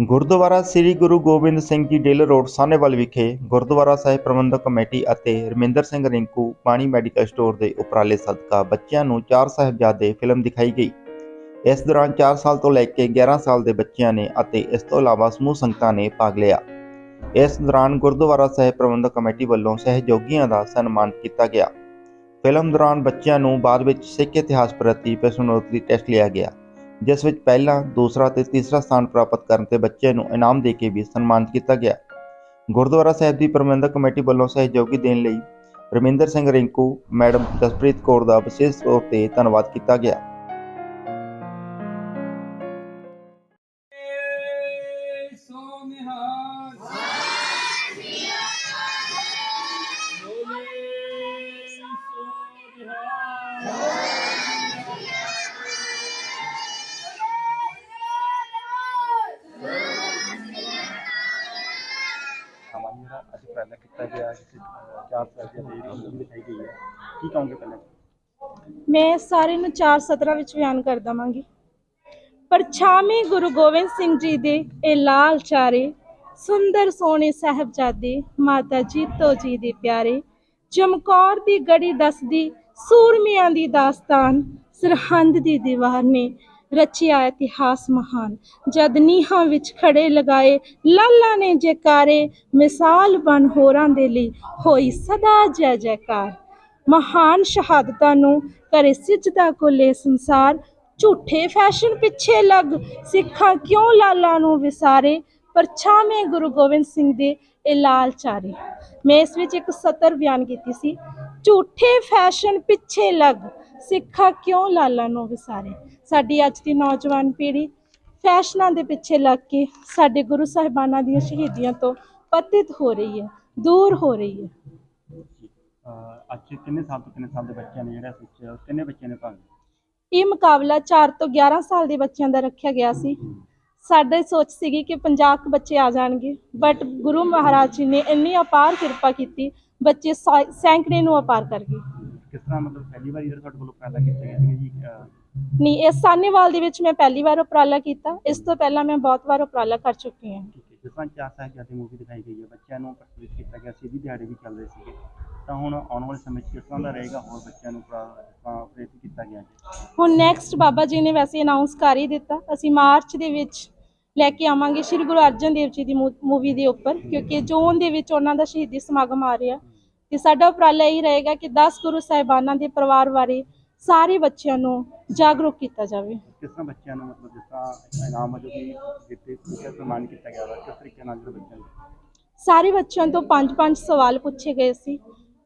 ਗੁਰਦੁਆਰਾ ਸ੍ਰੀ Guru Gobind Singh ji Del road Sahnewal ਵਿਖੇ ਗੁਰਦੁਆਰਾ ਸਾਹਿਬ ਪ੍ਰਬੰਧਕ committee ਅਤੇ ਰਮਿੰਦਰ ਸਿੰਘ ਰਿੰਕੂ ਪਾਣੀ ਮੈਡੀਕਲ ਸਟੋਰ ਦੇ ਉਪਰਾਲੇ ਸਦਕਾ ਬੱਚਿਆਂ ਨੂੰ ਚਾਰ ਸਾਹਿਬਜ਼ਾਦੇ ਫਿਲਮ ਦਿਖਾਈ ਗਈ। ਇਸ ਦੌਰਾਨ 4 ਸਾਲ ਤੋਂ ਲੈ ਕੇ 11 ਸਾਲ ਦੇ ਬੱਚਿਆਂ ਨੇ ਅਤੇ ਇਸ ਤੋਂ ਇਲਾਵਾ ਸਮੂਹ ਸੰਗਤਾਂ ਨੇ ਭਾਗ ਲਿਆ। ਇਸ ਦੌਰਾਨ ਗੁਰਦੁਆਰਾ ਸਾਹਿਬ ਪ੍ਰਬੰਧਕ ਕਮੇਟੀ ਵੱਲੋਂ ਸਹਿਯੋਗੀਆਂ ਦਾ ਸਨਮਾਨ ਕੀਤਾ ਗਿਆ। ਫਿਲਮ ਦੌਰਾਨ ਬੱਚਿਆਂ ਨੂੰ ਬਾਅਦ ਵਿੱਚ ਸਿੱਖ ਇਤਿਹਾਸ ਪ੍ਰਤੀ ਪ੍ਰਸ਼ਨੋਤਰੀ ਟੈਸਟ ਲਿਆ ਗਿਆ, ਜਿਸ ਵਿੱਚ ਪਹਿਲਾ, ਦੂਸਰਾ ਤੇ ਤੀਸਰਾ ਸਥਾਨ ਪ੍ਰਾਪਤ ਕਰਨ ਤੇ ਬੱਚਿਆਂ ਨੂੰ ਇਨਾਮ ਦੇ ਕੇ ਵੀ ਸਨਮਾਨਿਤ ਕੀਤਾ ਗਿਆ। ਗੁਰਦੁਆਰਾ ਸਾਹਿਬ ਦੀ ਪ੍ਰਬੰਧਕ ਕਮੇਟੀ ਵੱਲੋਂ ਸਹਿਯੋਗੀ ਦੇਣ ਲਈ ਰਮਿੰਦਰ ਸਿੰਘ ਰਿੰਕੂ, ਮੈਡਮ ਜਸਪ੍ਰੀਤ ਕੌਰ ਦਾ ਵਿਸ਼ੇਸ਼ ਤੌਰ ਤੇ ਧੰਨਵਾਦ ਕੀਤਾ ਗਿਆ। ਪਹਿਲਾਂ ਕੀਤਾ ਗਿਆ ਜਿਸ ਚਾਰ ਸਾਹਿਬ ਦੀ ਫਿਲਮ ਦਿਖਾਈ ਗਈ ਹੈ। ਕੀ ਕਹੋਗੇ ਪਹਿਲਾਂ? ਮੈਂ ਸਾਰੇ ਨੂੰ ਚਾਰ ਸਤਰਾਂ ਵਿੱਚ ਬਿਆਨ ਕਰ ਦਵਾਂਗੀ। ਪਰਛਾਵੇਂ ਗੁਰੂ ਗੋਬਿੰਦ ਸਿੰਘ ਜੀ ਦੇ ਇਹ ਲਾਲ ਚਾਰੇ, ਸੁੰਦਰ ਸੋਹਣੇ ਸਾਹਿਬਜ਼ਾਦੇ, ਮਾਤਾ ਜੀਤੋ ਜੀ ਦੇ ਪਿਆਰੇ, ਚਮਕੌਰ ਦੀ ਗੜੀ ਦੱਸਦੀ, ਸੂਰਮਿਆਂ ਦੀ ਦਾਸਤਾਨ, ਸਰਹੰਦ ਦੀ ਦੀਵਾਰ ਨੇ ਰਚਿਆ ਇਤਿਹਾਸ ਮਹਾਨ। ਜਦ ਨੀਹਾਂ ਵਿੱਚ ਖੜੇ ਲਗਾਏ ਲਾਲਾ ਨੇ ਜੈਕਾਰੇ, ਮਿਸਾਲ ਬਣ ਹੋਰਾਂ ਦੇ ਲਈ ਹੋਈ ਸਦਾ ਜੈ ਜੈਕਾਰ। ਮਹਾਨ ਸ਼ਹਾਦਤਾਂ ਨੂੰ ਕਰੇ ਸਿਜਦਾ ਕੋਲੇ ਸੰਸਾਰ, ਝੂਠੇ ਫੈਸ਼ਨ ਪਿੱਛੇ ਲੱਗ ਸਿੱਖਾਂ ਕਿਉਂ ਲਾਲਾ ਨੂੰ ਵਿਸਾਰੇ? ਪਰਛਾਵੇਂ ਗੁਰੂ ਗੋਬਿੰਦ ਸਿੰਘ ਦੇ ਇਹ ਲਾਲ ਚਾਰੇ। ਮੈਂ ਇਸ ਵਿੱਚ ਇੱਕ ਸਤਰ ਬਿਆਨ ਕੀਤੀ ਸੀ। ਝੂਠੇ ਫੈਸ਼ਨ ਪਿੱਛੇ ਲੱਗ ਸਿੱਖਾਂ ਕਿਉਂ ਲਾਲਾ ਨੂੰ ਵਿਸਾਰੇ? ਸਾਡੀ ਅੱਜ ਦੀ ਨੌਜਵਾਨ ਪੀੜ੍ਹੀ ਫੈਸ਼ਨਾਂ ਦੇ ਪਿੱਛੇ ਲੱਗ ਕੇ ਸਾਡੇ ਗੁਰੂ ਸਾਹਿਬਾਨਾਂ ਦੀਆਂ ਸ਼ਹੀਦੀਆਂ ਤੋਂ ਪਤਿਤ ਹੋ ਰਹੀ ਹੈ ਦੂਰ ਹੋ ਰਹੀ ਹੈ। ਅੱਜ ਕਿੰਨੇ ਸਾਲ ਤੋਂ ਕਿੰਨੇ ਸਾਲ ਦੇ ਬੱਚਿਆਂ ਨੇ ਜਿਹੜਾ ਵਿੱਚ ਕਿੰਨੇ ਬੱਚਿਆਂ ਨੇ ਭਾਗ ਇਹ ਮੁਕਾਬਲਾ 4 ਤੋਂ 11 ਸਾਲ ਦੇ ਬੱਚਿਆਂ ਦਾ ਰੱਖਿਆ ਗਿਆ ਸੀ। ਸਾਡੇ ਸੋਚ ਸੀਗੀ ਕਿ 50 ਕੁ ਬੱਚੇ ਆ ਜਾਣਗੇ ਬਟ ਗੁਰੂ ਮਹਾਰਾਜ ਜੀ ਨੇ ਇੰਨੀ ਅਪਾਰ ਕਿਰਪਾ ਕੀਤੀ ਬੱਚੇ ਸੈਂਕੜੇ ਨੂੰ ਅਪਾਰ ਕਰ ਗਏ। ਕਿਸ ਤਰ੍ਹਾਂ ਮਤਲਬ ਪਹਿਲੀ ਵਾਰ ਜਿਹੜਾ ਤੁਹਾਡੇ ਵੱਲੋਂ ਪਹਿਲਾਂ ਕੀਤਾ ਗਿਆ ਸੀ ਜੀ? ਨਹੀਂ ਇਸ ਸਾਹਨੇਵਾਲ ਦੇ ਵਿੱਚ ਮੈਂ ਪਹਿਲੀ ਵਾਰ ਉਪਰਾਲਾ ਕੀਤਾ। ਇਸ ਤੋਂ ਪਹਿਲਾਂ ਮੈਂ ਬਹੁਤ ਵਾਰ ਉਪਰਾਲਾ ਕਰ ਚੁੱਕੀ ਹਾਂ। ਜਿਸ ਤਰ੍ਹਾਂ ਚਾਰ ਸਾਹਿਬਜ਼ਾਦੇ ਮੂਵੀ ਦਿਖਾਈ ਗਈ ਹੈ ਬੱਚਿਆਂ ਨੂੰ ਪ੍ਰਸਤੁਤ ਕੀਤਾ ਗਿਆ ਸੀ ਵੀ ਦਿਹਾੜੇ ਵੀ ਚੱਲ ਰਹੇ ਸੀਗੇ। ਤਾਂ ਹੁਣ ਆਉਣ ਵਾਲੇ ਸਮੇਂ 'ਚ ਕਿਸ ਤਰ੍ਹਾਂ ਦਾ ਰਹੇਗਾ ਹੋਰ ਬੱਚਿਆਂ ਨੂੰ ਪ੍ਰੇਰਿਤ ਕੀਤਾ ਗਿਆ ਜੀ? ਹੁਣ ਨੈਕਸਟ ਬਾਬਾ ਜੀ ਨੇ ਵੈਸੇ ਅਨਾਉਂਸ ਕਰ ਹੀ ਦਿੱਤਾ। ਅਸੀਂ ਮਾਰਚ ਦੇ ਵਿੱਚ ਲੈ ਕੇ ਆਵਾਂਗੇ ਸ਼੍ਰੀ ਗੁਰੂ ਅਰਜਨ ਦੇਵ ਜੀ ਦੀ ਮੂਵੀ ਦੇ ਉੱਪਰ ਕਿਉਂਕਿ ਜੂਨ ਦੇ ਵਿੱਚ ਉਹਨਾਂ ਦਾ ਸ਼ਹੀਦੀ ਸਮਾਗਮ ਆ ਰਿਹਾ। ਤੇ ਸਾਡਾ ਉਪਰਾਲਾ ਇਹ ਰਹੇਗਾ ਕਿ 10 ਗੁਰੂ ਸਾਹਿਬਾਨਾਂ ਦੇ ਪਰਿਵਾਰ ਬਾਰੇ ਸਾਰੇ ਬੱਚਿਆਂ ਨੂੰ ਜਾਗਰੂਕ ਕੀਤਾ ਜਾਵੇ। ਕਿਸ ਤਰ੍ਹਾਂ ਬੱਚਿਆਂ ਨੂੰ ਮਤਲਬ ਜਿਸ ਤਰ੍ਹਾਂ ਇਨਾਮ ਵਜੋਂ ਵੀ ਦਿੱਤੇ ਕਿਸ ਸਨਮਾਨ ਕੀਤਾ ਗਿਆ ਵਾ ਕਿਸ ਤਰੀਕੇ ਨਾਲ ਜਿਹੜੇ ਬੱਚਿਆਂ ਨੂੰ ਸਾਰੇ ਬੱਚਿਆਂ ਤੋਂ ਪੰਜ ਪੰਜ ਸਵਾਲ ਪੁੱਛੇ ਗਏ ਸੀ।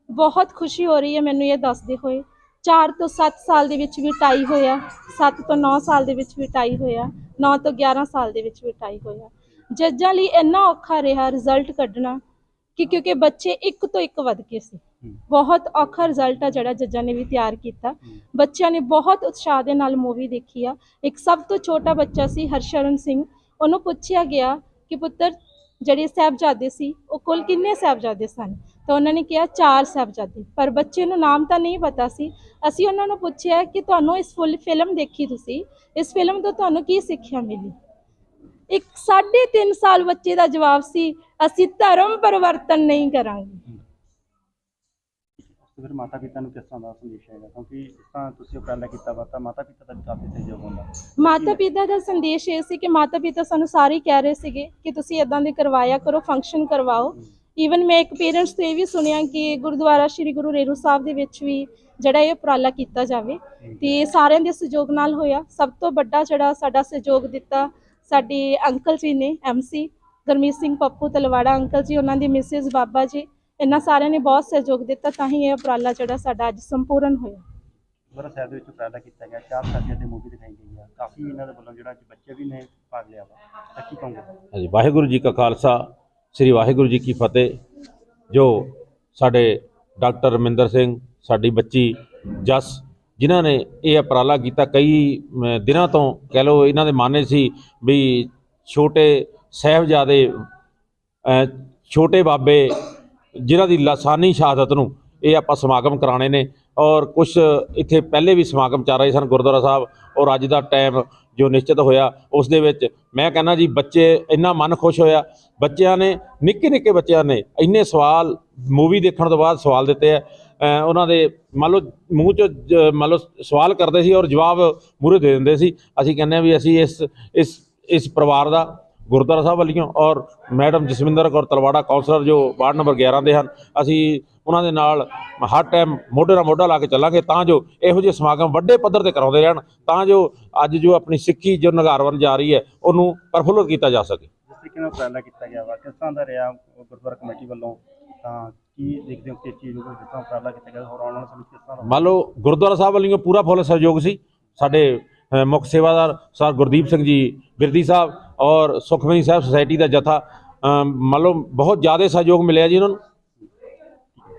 ਬਹੁਤ ਖੁਸ਼ੀ ਹੋ ਰਹੀ ਹੈ ਮੈਨੂੰ ਇਹ ਦੱਸਦੇ ਹੋਏ। 4 ਤੋਂ 7 ਸਾਲ ਦੇ ਵਿੱਚ ਵੀ ਟਾਈ ਹੋਇਆ 7 ਤੋਂ 9 ਸਾਲ ਦੇ ਵਿੱਚ ਵੀ ਟਾਈ ਹੋਇਆ 9 ਤੋਂ 11 ਸਾਲ ਦੇ ਵਿੱਚ ਵੀ ਟਾਈ ਹੋਇਆ। ਜੱਜਾਂ ਲਈ ਇੰਨਾ ਔਖਾ ਰਿਹਾ ਰਿਜ਼ਲਟ ਕੱਢਣਾ। ਕਿ ਕਿਉਂਕਿ ਬੱਚੇ ਇੱਕ ਤੋਂ ਇੱਕ ਵੱਧ ਕੇ ਸੀ। ਬਹੁਤ ਔਖਾ ਰਿਜ਼ਲਟ ਆ ਜਿਹੜਾ ਜੱਜਾਂ ਨੇ ਵੀ ਤਿਆਰ ਕੀਤਾ। ਬੱਚਿਆਂ ਨੇ ਬਹੁਤ ਉਤਸ਼ਾਹ ਦੇ ਨਾਲ ਮੂਵੀ ਦੇਖੀ ਆ। ਇੱਕ ਸਭ ਤੋਂ ਛੋਟਾ ਬੱਚਾ ਸੀ ਹਰਸ਼ਰਨ ਸਿੰਘ। ਉਹਨੂੰ ਪੁੱਛਿਆ ਗਿਆ ਕਿ ਪੁੱਤਰ ਜਿਹੜੇ ਸਾਹਿਬਜ਼ਾਦੇ ਸੀ ਉਹ ਕੁੱਲ ਕਿੰਨੇ ਸਾਹਿਬਜ਼ਾਦੇ ਸਨ? ਤਾਂ ਉਹਨਾਂ ਨੇ ਕਿਹਾ ਚਾਰ ਸਾਹਿਬਜ਼ਾਦੇ। ਪਰ ਬੱਚੇ ਨੂੰ ਨਾਮ ਤਾਂ ਨਹੀਂ ਪਤਾ ਸੀ। ਅਸੀਂ ਉਹਨਾਂ ਨੂੰ ਪੁੱਛਿਆ ਕਿ ਤੁਹਾਨੂੰ ਇਸ ਫੁੱਲ ਫਿਲਮ ਦੇਖੀ ਤੁਸੀਂ? ਇਸ ਫਿਲਮ ਤੋਂ ਤੁਹਾਨੂੰ ਕੀ ਸਿੱਖਿਆ ਮਿਲੀ? ਇੱਕ 3.5 ਸਾਲ ਬੱਚੇ ਦਾ ਜਵਾਬ ਸੀ ਅਸੀਂ ਧਰਮ ਪਰਿਵਰਤਨ ਨਹੀਂ ਕਰਾਂਗੇ। ਫਿਰ ਮਾਤਾ ਪਿਤਾ ਨੂੰ ਕਿਸ ਤਰ੍ਹਾਂ ਦਾ ਸੰਦੇਸ਼ ਹੈਗਾ ਕਿਉਂਕਿ ਤਰ੍ਹਾਂ ਤੁਸੀਂ ਉਪਰਾਲਾ ਕੀਤਾ ਵਾ ਤਾਂ ਮਾਤਾ ਪਿਤਾ ਦਾ ਵੀ ਕਾਫੀ ਸਹਿਯੋਗ ਹੁੰਦਾ। ਮਾਤਾ ਪਿਤਾ ਦਾ ਸੰਦੇਸ਼ ਇਹ ਸੀ ਕਿ ਮਾਤਾ ਪਿਤਾ ਸਾਨੂੰ ਸਾਰੇ ਕਹਿ ਰਹੇ ਸੀਗੇ ਕਿ ਤੁਸੀਂ ਇਦਾਂ ਦੇ ਕਰਵਾਇਆ ਕਰੋ ਫੰਕਸ਼ਨ ਕਰਵਾਓ। ਈਵਨ ਮੈਂ ਇੱਕ ਪੇਰੈਂਟਸ ਤੋਂ ਇਹ ਵੀ ਸੁਣਿਆ ਕਿ ਗੁਰਦੁਆਰਾ ਸ਼੍ਰੀ ਗੁਰੂ ਰੇਰੂ ਸਾਹਿਬ ਦੇ ਵਿੱਚ ਵੀ ਜਿਹੜਾ ਇਹ ਉਪਰਾਲਾ ਕੀਤਾ ਜਾਵੇ ਤੇ ਸਾਰਿਆਂ ਦੇ ਸਹਿਯੋਗ ਨਾਲ ਹੋਇਆ। ਸਭ ਤੋਂ ਵੱਡਾ ਜਿਹੜਾ ਸਾਡਾ ਸਹਿਯੋਗ ਦਿੱਤਾ ਸਾਡੇ ਅੰਕਲ ਜੀ ਨੇ ਐਮਸੀ ਗੁਰਮੀਤ ਸਿੰਘ ਪੱਪੂ ਤਲਵਾੜਾ ਅੰਕਲ ਜੀ ਉਹਨਾਂ ਦੀ ਮਿਸਿਸ ਬਾਬਾ ਜੀ ਇਹਨਾਂ ਸਾਰਿਆਂ ਨੇ ਬਹੁਤ ਸਹਿਯੋਗ ਦਿੱਤਾ ਤਾਂ ਹੀ ਇਹ ਉਪਰਾਲਾ ਜਿਹੜਾ ਸਾਡਾ ਅੱਜ ਸੰਪੂਰਨ ਹੋਇਆ। ਗੁਰਦੁਆਰਾ ਸਾਹਿਬ ਦੇ ਵਿੱਚ ਉਪਰਾਲਾ ਕੀਤਾ ਗਿਆ ਚਾਰ ਸਾਹਿਬਜ਼ਾਦੇ ਮੂਵੀ ਦਿਖਾਈ ਗਈ ਆ। ਕਾਫੀ ਇਹਨਾਂ ਦੇ ਵੱਲੋਂ ਜਿਹੜਾ ਅੱਜ ਬੱਚੇ ਵੀ ਨੇ ਭਾਗ ਲਿਆ ਵਾ। ਤਾਂ ਕੀ ਕਹੋਗੇ? ਹਾਂਜੀ ਵਾਹਿਗੁਰੂ ਜੀ ਕਾ ਖਾਲਸਾ ਸ੍ਰੀ ਵਾਹਿਗੁਰੂ ਜੀ ਕੀ ਫਤਿਹ। ਜੋ ਸਾਡੇ ਡਾਕਟਰ ਰਮਿੰਦਰ ਸਿੰਘ ਸਾਡੀ ਬੱਚੀ ਜਸ ਜਿਨ੍ਹਾਂ ਨੇ ਇਹ ਉਪਰਾਲਾ ਕੀਤਾ, ਕਈ ਦਿਨਾਂ ਤੋਂ ਕਹਿ ਲਓ ਇਹਨਾਂ ਦੇ ਮਾਨੇ ਸੀ ਵੀ ਛੋਟੇ ਸਾਹਿਬਜ਼ਾਦੇ ਛੋਟੇ ਬਾਬੇ ਜਿਨ੍ਹਾਂ ਦੀ ਲਾਸਾਨੀ ਸ਼ਹਾਦਤ ਨੂੰ ਇਹ ਆਪਾਂ ਸਮਾਗਮ ਕਰਾਣੇ ਨੇ ਔਰ ਕੁਝ ਇੱਥੇ ਪਹਿਲੇ ਵੀ ਸਮਾਗਮ ਚੱਲ ਰਹੇ ਸਨ ਗੁਰਦੁਆਰਾ ਸਾਹਿਬ, ਔਰ ਅੱਜ ਦਾ ਟਾਈਮ ਜੋ ਨਿਸ਼ਚਿਤ ਹੋਇਆ, ਉਸ ਦੇ ਵਿੱਚ ਮੈਂ ਕਹਿੰਦਾ ਜੀ ਬੱਚੇ ਇੰਨਾ ਮਨ ਖੁਸ਼ ਹੋਇਆ, ਬੱਚਿਆਂ ਨੇ ਨਿੱਕੇ ਨਿੱਕੇ ਬੱਚਿਆਂ ਨੇ ਇੰਨੇ ਸਵਾਲ ਮੂਵੀ ਦੇਖਣ ਤੋਂ ਬਾਅਦ ਸਵਾਲ ਦਿੱਤੇ ਆ ਉਹਨਾਂ ਦੇ ਮੰਨ ਲਓ ਮੂੰਹ 'ਚੋਂ ਜ- ਮੰਨ ਲਓ ਸਵਾਲ ਕਰਦੇ ਸੀ ਔਰ ਜਵਾਬ ਮੂਹਰੇ ਦੇ ਦਿੰਦੇ ਸੀ। ਅਸੀਂ ਕਹਿੰਦੇ ਆ ਵੀ ਅਸੀਂ ਇਸ ਇਸ ਇਸ ਪਰਿਵਾਰ ਦਾ ਗੁਰਦੁਆਰਾ ਸਾਹਿਬ ਵੱਲੋਂ ਔਰ ਮੈਡਮ ਜਸਵਿੰਦਰ ਕੌਰ ਤਲਵਾੜਾ ਕਾਉਂਸਲਰ ਜੋ ਵਾਰਡ ਨੰਬਰ 11 ਦੇ ਹਨ, ਅਸੀਂ ਉਹਨਾਂ ਦੇ ਨਾਲ ਹਰ ਟਾਈਮ ਮੋਢੇ ਨਾਲ ਮੋਢਾ ਲਾ ਕੇ ਚੱਲਾਂਗੇ ਤਾਂ ਜੋ ਇਹੋ ਜਿਹੇ ਸਮਾਗਮ ਵੱਡੇ ਪੱਧਰ ਤੇ ਕਰਾਉਂਦੇ ਰਹਿਣ, ਤਾਂ ਜੋ ਅੱਜ ਜੋ ਆਪਣੀ ਸਿੱਖੀ ਜੋ ਨਗਾਰਵਨ ਜਾ ਰਹੀ ਹੈ, ਉਹਨੂੰ ਪ੍ਰਫੁੱਲਤ ਕੀਤਾ ਜਾ ਸਕੇ। ਜਿਸ ਤਰੀਕੇ ਨਾਲ ਉਪਰਾਲਾ ਕੀਤਾ ਗਿਆ ਵਾ, ਕਿਸ ਦਾ ਰਿਹਾ ਗੁਰਦੁਆਰਾ ਕਮੇਟੀ ਵੱਲੋਂ? ਤਾਂ ਕੀ ਦੇਖਦੇ ਹੋ ਕਿ ਇਸ ਚੀਜ਼ ਨੂੰ ਜਿਸ ਤਰ੍ਹਾਂ ਉਪਰਾਲਾ ਕੀਤਾ ਗਿਆ? ਹੋਰ ਆਉਣ ਵਾਲਾ ਸਮੇਂ 'ਚ ਕਿਸ ਤਰ੍ਹਾਂ ਦਾ ਮੰਨ ਲਓ ਗੁਰਦੁਆਰਾ ਸਾਹਿਬ ਵੱਲੋਂ ਪੂਰਾ ਫੁੱਲ ਸਹਿਯੋਗ ਸੀ। ਸਾਡੇ ਅ, ਮੁੱਖ ਸੇਵਾਦਾਰ ਸਰ ਗੁਰਦੀਪ ਸਿੰਘ ਜੀ ਬਿਰਦੀ ਸਾਹਿਬ ਔਰ ਸੁਖਮਨੀ ਸਾਹਿਬ ਸੁਸਾਇਟੀ ਦਾ ਜਥਾ ਅ, ਮੰਨ ਲਓ ਬਹੁਤ ਜ਼ਿਆਦਾ ਸਹਿਯੋਗ ਮਿਲਿਆ ਜੀ ਉਹਨਾਂ ਨੂੰ।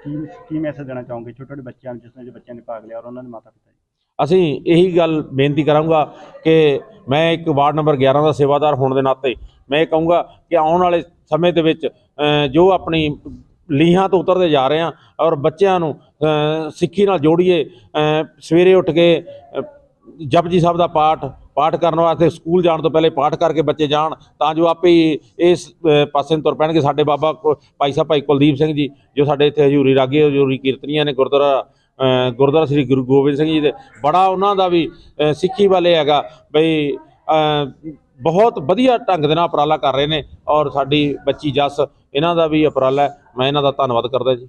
ਕੀ ਕੀ ਮੈਸੇਜ ਦੇਣਾ ਚਾਹੋਗੇ? ਛੋਟੇ ਛੋਟੇ ਬੱਚਿਆਂ ਨੂੰ ਜਿਸ ਨੇ ਬੱਚਿਆਂ ਨੇ ਭਾਗ ਲਿਆ ਔਰ ਉਹਨਾਂ ਦੇ ਮਾਤਾ ਪਿਤਾ ਜੀ? ਅਸੀਂ ਇਹੀ ਗੱਲ ਬੇਨਤੀ ਕਰਾਂਗਾ ਕਿ ਮੈਂ ਇੱਕ ਵਾਰਡ ਨੰਬਰ 11 ਦਾ ਸੇਵਾਦਾਰ ਹੋਣ ਦੇ ਨਾਤੇ ਮੈਂ ਇਹ ਕਹੂੰਗਾ ਕਿ ਆਉਣ ਵਾਲੇ ਸਮੇਂ ਦੇ ਵਿੱਚ ਅ, ਜੋ ਆਪਣੀ ਲੀਹਾਂ ਤੋਂ ਉਤਰਦੇ ਜਾ ਰਹੇ ਹਾਂ ਔਰ ਬੱਚਿਆਂ ਨੂੰ ਸਿੱਖੀ ਨਾਲ ਜੋੜੀਏ ਸਵੇਰੇ ਉੱਠ ਕੇ ਅ, ਜਪਜੀ ਸਾਹਿਬ ਦਾ ਪਾਠ ਪਾਠ ਕਰਨ ਵਾਸਤੇ ਸਕੂਲ ਜਾਣ ਤੋਂ ਪਹਿਲੇ ਪਾਠ ਕਰਕੇ ਬੱਚੇ ਜਾਣ ਤਾਂ ਜੋ ਆਪੇ ਹੀ ਇਸ ਪਾਸੇ ਨੂੰ ਤੁਰ ਪੈਣਗੇ। ਸਾਡੇ ਬਾਬਾ ਕੋ- ਭਾਈ ਸਾਹਿਬ ਭਾਈ ਕੁਲਦੀਪ ਸਿੰਘ ਜੀ ਜੋ ਸਾਡੇ ਇੱਥੇ ਹਜ਼ੂਰੀ ਰਾਗੀ ਹਜ਼ੂਰੀ ਕੀਰਤਨੀਆਂ ਨੇ ਗੁਰਦੁਆਰਾ ਗੁਰਦੁਆਰਾ ਸ੍ਰੀ ਗੁਰੂ ਗੋਬਿੰਦ ਸਿੰਘ ਜੀ ਦੇ। ਬੜਾ ਉਹਨਾਂ ਦਾ ਵੀ ਅ, ਸਿੱਖੀ ਵਾਲੇ ਹੈਗਾ ਬਈ ਬਹੁਤ ਵਧੀਆ ਢੰਗ ਦੇ ਨਾਲ ਉਪਰਾਲਾ ਕਰ ਰਹੇ ਨੇ ਔਰ ਸਾਡੀ ਬੱਚੀ ਜਸ ਇਹਨਾਂ ਦਾ ਵੀ ਉਪਰਾਲਾ ਹੈ। ਮੈਂ ਇਹਨਾਂ ਦਾ ਧੰਨਵਾਦ ਕਰਦਾ ਜੀ